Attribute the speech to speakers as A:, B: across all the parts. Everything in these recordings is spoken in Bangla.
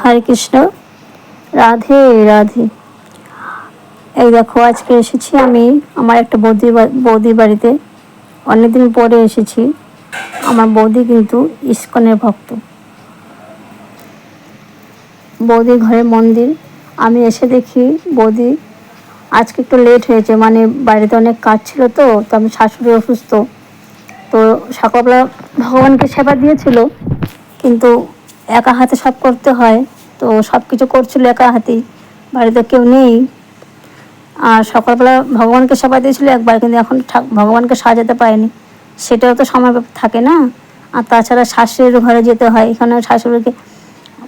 A: হরে কৃষ্ণ। রাধে রাধে। এই দেখো, আজকে এসেছি আমি আমার একটা বৌদি বৌদি বাড়িতে। অনেকদিন পরে এসেছি। আমার বৌদি কিন্তু ইস্কনের ভক্ত। বৌদির ঘরে মন্দির। আমি এসে দেখি বৌদি আজকে একটু লেট হয়েছে মানে বাড়িতে অনেক কাজ ছিল তো তো আমি শাশুড়ি অসুস্থ। তো সকালবেলা ভগবানকে সেবা দিয়েছিল, কিন্তু একা হাতে সব করতে হয়। তো সব কিছু করছিল একা হাতেই বাড়িতে কেউ নেই। আর সকালবেলা ভগবানকে সেবা দিয়েছিল একবার, কিন্তু এখন ভগবানকে সাজাতে পারেনি। সেটাও তো সময় থাকে না। আর তাছাড়া শাশুড়ির ঘরে যেতে হয়। এখানে শাশুড়িকে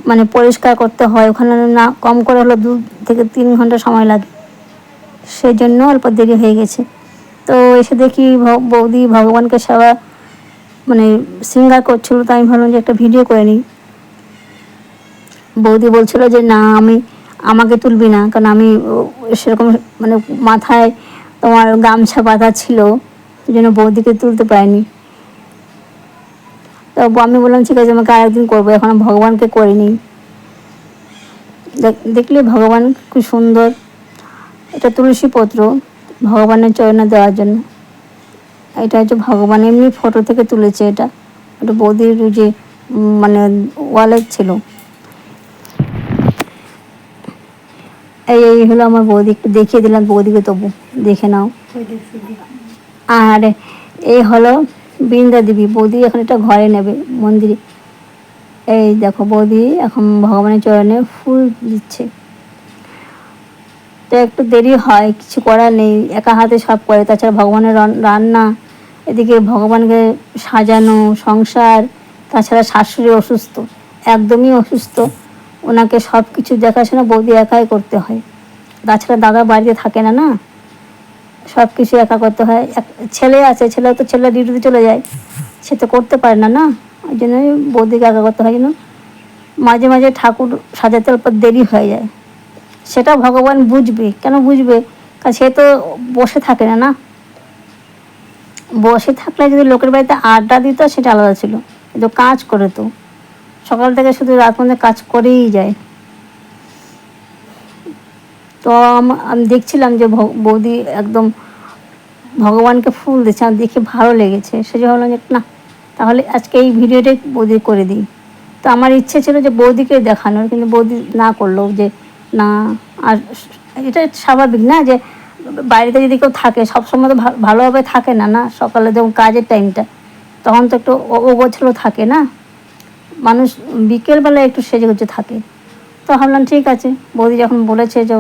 A: মানে পরিষ্কার করতে হয়। ওখানে না কম করে হলো দু থেকে তিন ঘণ্টা সময় লাগে। সেই জন্য অল্প দেরি হয়ে গেছে। তো এসে দেখি বৌদি ভগবানকে সেবা মানে সিঙ্গার করছিল। তো আমি ভাবলাম যে একটা ভিডিও করে নিই। বৌদি বলছিল যে, না, আমি, আমাকে তুলবি না, কারণ আমি সেরকম মানে মাথায় তোমার গামছা পাতা ছিল ওই জন্য বৌদিকে তুলতে পারিনি। তো আমি বললাম, ঠিক আছে, আমাকে আরেকদিন করব, এখন ভগবানকে করিনি। দেখ- দেখলি ভগবান খুব সুন্দর। এটা তুলসী পত্র, ভগবানের চরণে দেওয়ার জন্য। এটা হচ্ছে ভগবান, এমনি ফটো থেকে তুলেছে এটা। এটা বৌদির যে মানে ওয়ালে ছিল। এই এই হলো আমার বৌদি দেখিয়ে দিলাম বৌদিকে তবু, দেখে নাও। আর এই হলো বৃন্দা দেবী, বৌদি এখন একটা ঘরে নেবে মন্দিরে। এই দেখো বৌদি এখন ভগবানের চরণে ফুল দিচ্ছে। তো একটু দেরি হয়, কিছু করার নেই, একা হাতে সব করে, তাছাড়া ভগবানের রান- রান্না, এদিকে ভগবানকে সাজানো, সংসার, তাছাড়া শাশুড়ি অসুস্থ, একদমই অসুস্থ। ওনাকে সব কিছু দেখাশোনা বৌদি একাই করতে হয়। তাছাড়া দাদা বাড়িতে থাকে না না? সব কিছু একা করতে হয়। এক- ছেলে আছে, ছেলে তো ছেলে ডিউটিতে চলে যায়। সে তো করতে পারে না না? ওই জন্য বৌদিকে একা করতে হয়। জন্য মাঝে মাঝে ঠাকুর সাজাতে অল্প দেরি হয়ে যায়। সেটা ভগবান বুঝবে। কেন বুঝবে? কারণ সে তো বসে থাকে না না? বসে থাকলে যদি লোকের বাড়িতে আড্ডা দিত, সেটা আলাদা ছিল। কিন্তু কাজ করে তো। সকাল থেকে শুধু রাত পর্যন্ত কাজ করেই যায়। তো আমি দেখছিলাম যে বৌদি একদম ভগবানকে ফুল দিচ্ছে আমার দেখে ভালো লেগেছে। সেই জন্য ভাবলাম যে না, তাহলে আজকে এই ভিডিওটাই বৌদি করে দিই। তো আমার ইচ্ছে ছিল যে বৌদিকে দেখানোর, কিন্তু বৌদি না করল যে না, আর এটা স্বাভাবিক না যে বাইরেতে যদি কেউ থাকে, সবসময় তো ভালোভাবে থাকে না না? সকালে যখন কাজের টাইমটা তখন তো একটু অগোছলো থাকে না? মানুষ বিকেলবেলা একটু সেজে গুজে থাকে। তো ভাবলাম, ঠিক আছে। বৌদি যখন বলেছে যে,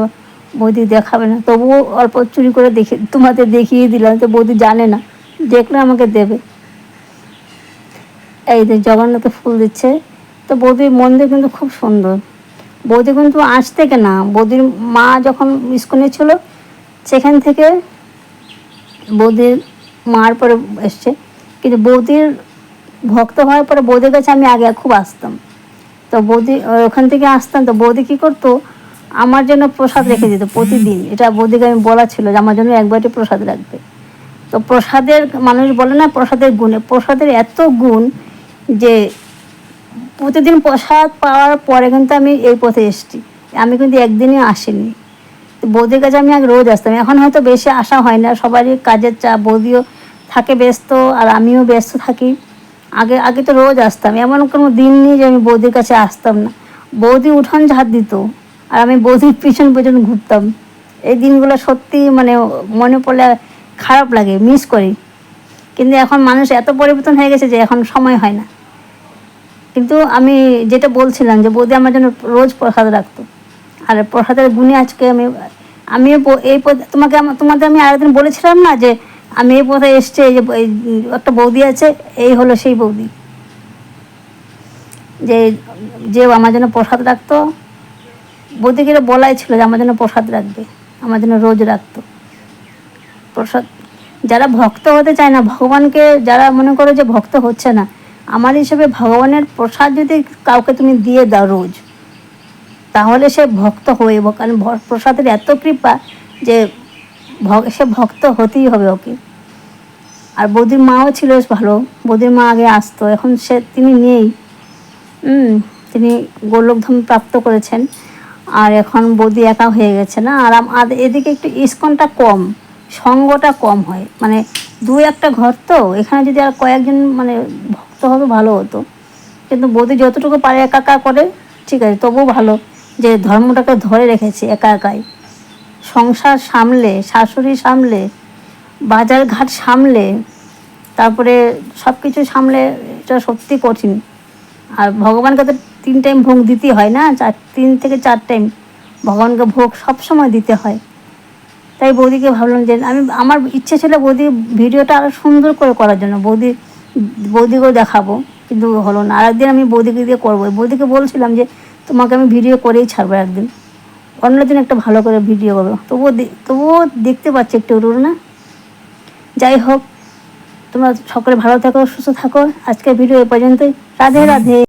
A: বৌদি দেখাবে না। তবুও অল্প চুরি করে দেখে, তোমাদের দেখিয়ে দিলাম তো বৌদি জানে না, দেখলে আমাকে দেবে। এই যে জগন্নাথ ফুল দিচ্ছে। তো বৌদির মন্দির কিন্তু খুব সুন্দর। বৌদি কিন্তু আজ থেকে না, বৌদির মা যখন ইস্কনে ছিল, সেখান থেকে বৌদির মার পরে এসছে। কিন্তু বৌদির ভক্ত হওয়ার পরে বৌদির কাছে আমি আগে খুব আসতাম। তো বৌদি ওখান থেকে আসতাম, তো বৌদি কী করতো, আমার জন্য প্রসাদ রেখে দিত প্রতিদিন। এটা বৌদিকে আমি বলা ছিল যে আমার জন্য একবারটি প্রসাদ রাখবে তো প্রসাদের, মানুষ বলে না প্রসাদের গুণে, প্রসাদের এত গুণ যে প্রতিদিন প্রসাদ পাওয়ার পরে কিন্তু আমি এই পথে এসেছি। আমি কিন্তু একদিনই আসিনি। বৌদির কাছে আমি আগে রোজ আসতাম। এখন হয়তো বেশি আসা হয় না, সবারই কাজের চাপ, বৌদিও থাকে ব্যস্ত, আর আমিও ব্যস্ত থাকি। আগে আগে তো রোজ আসতাম। এমন কোনো দিন নেই যে আমি বৌদির কাছে আসতাম না। বৌদি উঠান ঝাড় দিত আর আমি বৌদির পিছন পিছন ঘুরতাম। এই দিনগুলো সত্যি মানে মনে পড়লে খারাপ লাগে মিস করি। কিন্তু এখন মানুষ এত পরিবর্তন হয়ে গেছে যে এখন সময় হয় না। কিন্তু আমি যেটা বলছিলাম যে বৌদি আমার জন্য রোজ প্রসাদ রাখতো। আর প্রসাদের গুণে আজকে আমি আমি এই তোমাকে তোমাদের আমি আরেকদিন বলেছিলাম না যে আমি এই পথে এসছি, এই যে একটা বৌদি আছে, এই হলো সেই বৌদি। যে যে আমার জন্য প্রসাদ রাখতো, বৌদিকে বলাই ছিল যে আমার জন্য প্রসাদ রাখবে, আমার জন্য রোজ রাখতো। প্রসাদ, যারা ভক্ত হতে চায় না, ভগবানকে যারা মনে করো যে ভক্ত হচ্ছে না, আমার হিসেবে ভগবানের প্রসাদ যদি কাউকে তুমি দিয়ে দাও রোজ, তাহলে সে ভক্ত হয়ে, কারণ প্রসাদের এত কৃপা যে সে ভক্ত হতেই হবে ওকে। আর বৌদির মাও ছিল ভালো। বৌদির মা আগে আসতো, এখন সে তিনি নেই। তিনি গোলকধাম প্রাপ্ত করেছেন। আর এখন বৌদি একা হয়ে গেছে না। আর আর এদিকে একটু ইস্কনটা কম, সঙ্গটা কম হয়। মানে দু একটা ঘর তো, এখানে যদি আর কয়েকজন মানে ভক্ত হবে ভালো হতো। কিন্তু বৌদি যতটুকু পারে একা একা করে, ঠিক আছে, তবুও ভালো যে ধর্মটাকে ধরে রেখেছে একা একাই। সংসার সামলে, শাশুড়ি সামলে বাজার ঘাট সামলে, তারপরে সব কিছু সামলে, এটা সত্যি কঠিন। আর ভগবানকে তো তিন টাইম ভোগ দিতে হয় না? চার, তিন থেকে চার টাইম ভগবানকে ভোগ সব সময় দিতে হয়। তাই বৌদিকে ভাবলাম যে, আমি, আমার ইচ্ছে ছিল বৌদি ভিডিওটা আরও সুন্দর করে করার জন্য। বৌদি, বৌদিকেও দেখাবো, কিন্তু হলো না। আর একদিন আমি বৌদিকে দিয়ে করব। বৌদিকে বলছিলাম যে, তোমাকে আমি ভিডিও করেই ছাড়বো একদিন। অন্যদিন একটা ভালো করে ভিডিও করব। তবুও তবুও দেখতে পাচ্ছি একটু উরুর না। যাই হোক, তোমরা সকলে ভালো থাকো, সুস্থ থাকো। আজকের ভিডিও এ পর্যন্তই। রাধে রাধে।